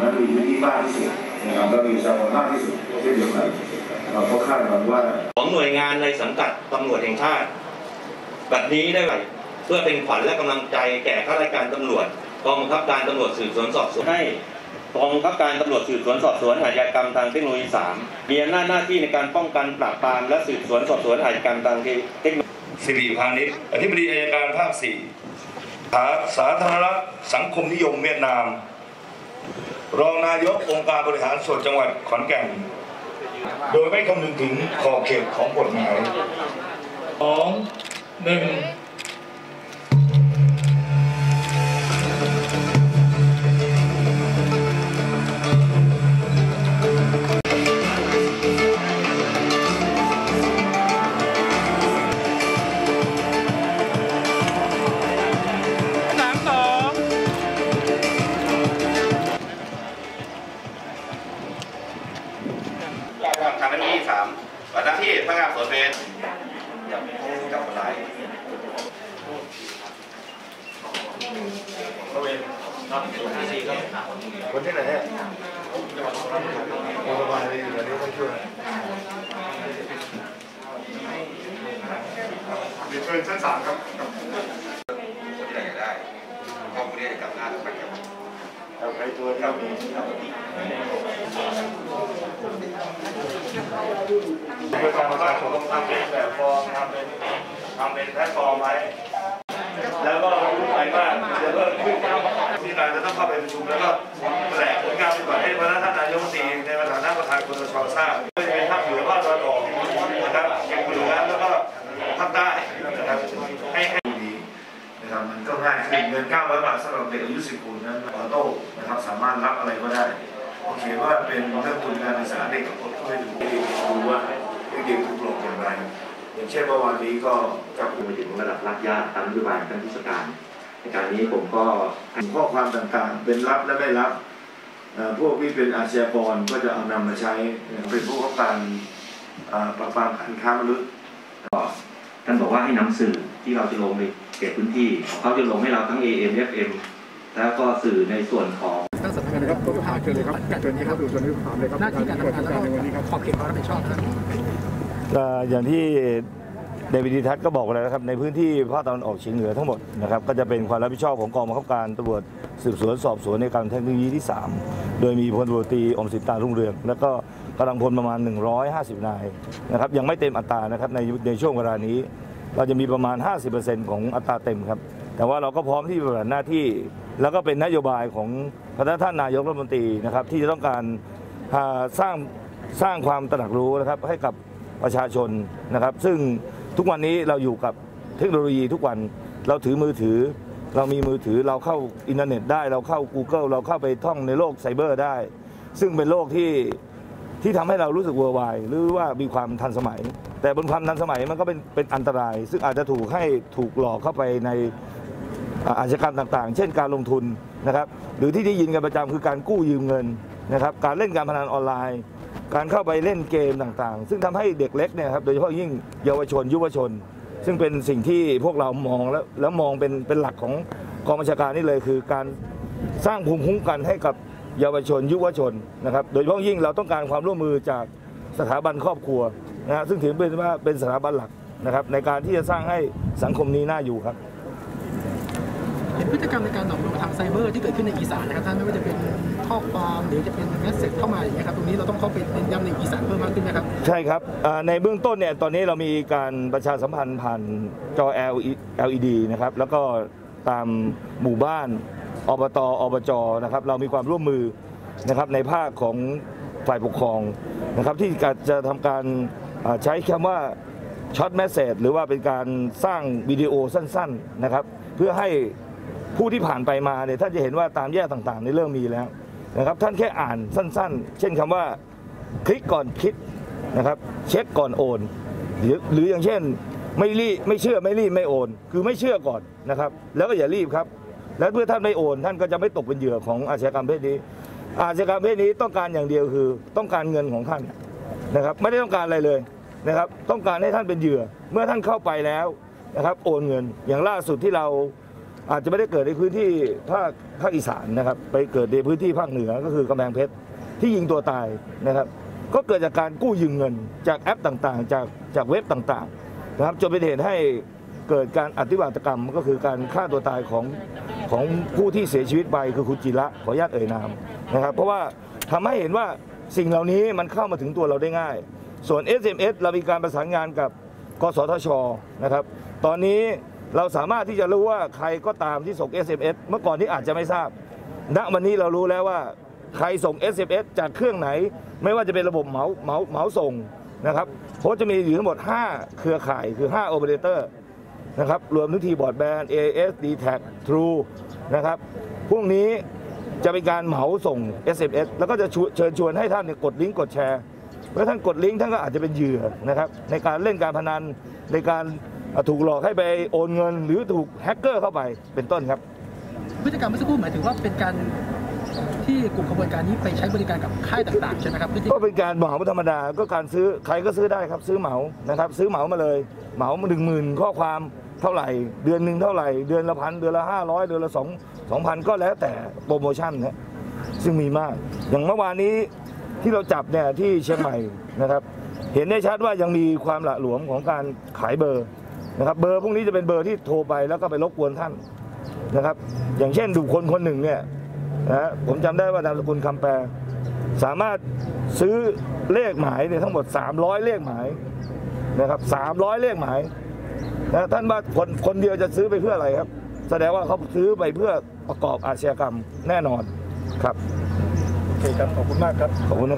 นั้นมีพื้นที่มากที่สุดนะครับและมีจำนวนมากที่สุดเช่นเดียวกันเราก็คาดหวังว่าของหน่วยงานในสังกัดตำรวจแห่งชาติแบบนี้ได้ไหมเพื่อเป็นขวัญและกำลังใจแก่ข้าราชการตำรวจกองบังคับการตำรวจสืบสวนสอบสวนให้กองบังคับการตำรวจสืบสวนสอบสวนอาชญากรรมทางเทคโนโลยีสามมีอำนาจหน้าที่ในการป้องกันปราบปรามและสืบสวนสอบสวนอาชญากรรมทางเทคโนโลยีสิริพานิชอธิบดีอายการภาคสี่สาสาธารณรัฐสังคมนิยมเวียดนาม รองนายกองค์การบริหารส่วนจังหวัดขอนแก่น โดยไม่คำนึงถึงขอบเขตของกฎหมายสองหนึ่ง ทำหน้าที่สามหน้าที่พนักงานสวนเวรจับจับคนร้ายคนที่ไหนฮะคนสบายเลยอยู่ตอนนี้ต้องช่วยเชิญชั้นสามครับคนที่ไหนก็ได้ครอบครัวนี้จับหน้าทุกคนครับ เอาใครตัวที่มีประชาชนต้องทำเป็นแบบฟอร์มทำเป็นทำเป็นแพลตฟอร์มไว้แล้วก็รู้ไปว่าจะเพิ่มขึ้นที่การจะต้องเข้าไปประชุมแล้วก็แถลงผลงานไปก่อนให้พระท่านนายกรัฐมนตรีในฐานะประธานกสชทราบก็จะเป็นภาคเหนือภาคตะวันออกนะครับเชียงเหนือแล้วก็ภาคใต้นะครับให้ให้ ดีนะครับ มันก็ง่ายขึ้นเงิน 900 บาทสำหรับเด็กอายุ 10ขวบนั้นออโต้นะครับสามารถรับอะไรก็ได้ โอเคว่าเป็นเรื่องทุนการศึกษาเด็กกับคนช่วยดูดูว่าเด็กถูกหลอกอย่างไร อย่างเช่นเมื่อวานนี้ก็จับมาถึงระดับรากญาตามนโยบายท่านผู้จัดการในการนี้ผมก็ข้อความต่างๆ เป็นรับและไม่รับพวกที่เป็นอาชญากรก็จะเอานำมาใช้เป็นผู้ประกการปราบปรามการค้ามนุษย์ท่านบอกว่าให้นำสื่อที่เราจะลงใน เขตพื้นที่เขาจะลงให้เราทั้ง AM FM แล้วก็สื่อในส่วนของตั้งสำนักงานนะครับผู้ผ่านเชิญเลยครับเชิญนี้ครับดูเชิญนี้ถามเลยครับหน้าที่การทำงานแล้วก็ขอบเขตความรับผิดชอบนะครับก็อย่างที่เดวิดดิทัศน์ก็บอกไปแล้วนะครับในพื้นที่ภาคตะวันออกเฉียงเหนือทั้งหมดนะครับก็จะเป็นความรับผิดชอบของกองบังคับการตำรวจสืบสวนสอบสวนในการเทคโนโลยีที่ 3 โดยมีพลตำรวจตรีอมสินตารุ่งเรือง แล้วก็กำลังพลประมาณ 150 นายนะครับยังไม่เต็มอัตรานะครับในในช่วงเวลานี้ เราจะมีประมาณ 50%ของอัตราเต็มครับ แต่ว่าเราก็พร้อมที่จะปฏิบัติหน้าที่ แล้วก็เป็นนโยบายของพระท่านนายกรัฐมนตรีนะครับ ที่จะต้องการาสร้างสร้างความตระหนักรู้นะครับให้กับประชาชนนะครับ ซึ่งทุกวันนี้เราอยู่กับเทคโนโลยีทุกวันเราถือมือถือ เรามีมือถือเราเข้าอินเทอร์เน็ตได้ เราเข้า Google เราเข้าไปท่องในโลกไซเบอร์ได้ ซึ่งเป็นโลกที่ที่ทำให้เรารู้สึกเวอร์ไวหรือว่ามีความทันสมัย แต่บนความทันสมัยมันก็เป็นเป็นอันตราย ซึ่งอาจจะถูกให้ถูกหลอกเข้าไปในอาชญากรรมต่างๆ เช่นการลงทุนนะครับ หรือที่ได้ยินกันประจำคือการกู้ยืมเงินนะครับ การเล่นการพนันออนไลน์ การเข้าไปเล่นเกมต่างๆ ซึ่งทำให้เด็กเล็กเนี่ยครับโดยเฉพาะยิ่งเยาวชน ยุวชน ซึ่งเป็นสิ่งที่พวกเรามองแล้วแล้วมองเป็นเป็นหลักของกองบัญชาการนี่เลยคือการสร้างภูมิคุ้มกันให้กับเยาวชน ยุวชนนะครับ โดยเฉพาะยิ่งเราต้องการความร่วมมือจากสถาบันครอบครัว นะฮะซึ่งถือเป็นว่าเป็นสถาบันหลักนะครับ ในการที่จะสร้างให้สังคมนี้น่าอยู่ครับเห็นพฤติกรรมในการหลอกลวงทางไซเบอร์ที่เกิดขึ้นในอีสานนะครับท่านไม่ว่าจะเป็นข้อความหรือจะเป็นเมสเซจเข้ามาอย่างเงี้ยครับตรงนี้เราต้องเข้าไปเน้นย้ำในอีสานเพิ่มมากขึ้นนะครับใช่ครับอ่าในเบื้องต้นเนี่ยตอนนี้เรามีการประชาสัมพันธ์ผ่านจอ LED นะครับแล้วก็ตามหมู่บ้านอบตอบจนะครับเรามีความร่วมมือนะครับในภาคของฝ่ายปกครองนะครับที่จะทำการอ่า ใช้คำว่าช็อตแมสเซจหรือว่าเป็นการสร้างวิดีโอสั้นๆนะครับ เพื่อให้ผู้ที่ผ่านไปมาเนี่ยท่านจะเห็นว่าตามแยกต่างๆนี่เริ่มมีแล้วนะครับ ท่านแค่อ่านสั้นๆ เช่นคำว่าคลิกก่อนคิดนะครับ เช็คก่อนโอน หรือหรืออย่างเช่นไม่รีบไม่เชื่อไม่รีบไม่โอน คือไม่เชื่อก่อนนะครับ แล้วก็อย่ารีบครับ แล้วเมื่อท่านไม่โอน ท่านก็จะไม่ตกเป็นเหยื่อของอาชญากรรมเพศนี้ อาชญากรรมเพศนี้ต้องการอย่างเดียวคือต้องการเงินของท่าน นะครับไม่ได้ต้องการอะไรเลยนะครับ ต้องการให้ท่านเป็นเหยื่อ เมื่อท่านเข้าไปแล้วนะครับ โอนเงินอย่างล่าสุดที่เราอาจจะไม่ได้เกิดในพื้นที่ภาคภาคอีสานนะครับ ไปเกิดในพื้นที่ภาคเหนือก็คือกำแพงเพชรที่ยิงตัวตายนะครับ ก็เกิดจากการกู้ยืมเงิน จากแอปต่างๆ จากจากเว็บต่างๆนะครับจนเป็นเหตุให้เกิดการอธิบาตกรรมก็คือการฆ่าตัวตายของของผู้ที่เสียชีวิตไปคือคุณจิระขออนุญาตเอ่ยนามนะครับ เพราะว่าทำให้เห็นว่า สิ่งเหล่านี้มันเข้ามาถึงตัวเราได้ง่าย ส่วน SMS เรามีการประสานงานกับกสทชนะครับ ตอนนี้เราสามารถที่จะรู้ว่าใครก็ตามที่ส่ง SMS เมื่อก่อนที่อาจจะไม่ทราบ ณ วันนี้เรารู้แล้วว่าใครส่ง SMS จากเครื่องไหน ไม่ว่าจะเป็นระบบเหมาเหมาเหมาส่งนะครับเพราะจะมีอยู่ทั้งหมด 5 เครือข่ายคือ5โอเปอเรเตอร์นะครับ รวมทั้งทีบอร์ดแบนด์ AS d t a c True นะครับ พวกนี้ จะเป็นการเหมาส่ง SMS แล้วก็จะชวนเชิญชวนให้ท่านเนี่ยกดลิงก์กดแชร์เมื่อท่านกดลิงก์ท่านก็อาจจะเป็นเหยื่อนะครับในการเล่นการพนันในการอะถูกหลอกให้ไปโอนเงิน หรือถูกแฮกเกอร์เข้าไปเป็นต้นครับพฤติกรรมเมื่อสักครู่หมายถึงว่าเป็นการที่กลุ่มขบวนการนี้ไปใช้บริการกับค่ายต่างๆใช่ไหมครับพฤติกรก็รมเป็นการเหมาธรรมดาก็การซื้อใครก็ซื้อได้ครับซื้อเหมานะครับซื้อเหมามาเลย เหมาหนึ่งหมื่นข้อความ เท่าไหร่ เดือนหนึ่งเท่าไหร่ เดือนละพันเดือนละห้าร้อยเดือนละสองสองพันก็แล้วแต่โปรโมชั่นนะซึ่งมีมาก อย่างเมื่อวานนี้ที่เราจับเนี่ยที่เชียงใหม่นะครับ เห็นได้ชัดว่ายังมีความหละหลวมของการขายเบอร์นะครับเบอร์พวกนี้จะเป็นเบอร์ที่โทรไปแล้วก็ไปรบกวนท่านนะครับ อย่างเช่นดูคนคนหนึ่งเนี่ยนะฮะผมจำได้ว่านามสกุลคำแปลสามารถซื้อเลขหมายเนี่ยทั้งหมด 300 เลขหมายนะครับ300 เลขหมาย นะท่านว่าคนคนเดียวจะซื้อไปเพื่ออะไรครับ แสดงว่าเขาซื้อไปเพื่อประกอบอาชญากรรมแน่นอนครับโอเคครับขอบคุณมากครับขอบคุณนะครับ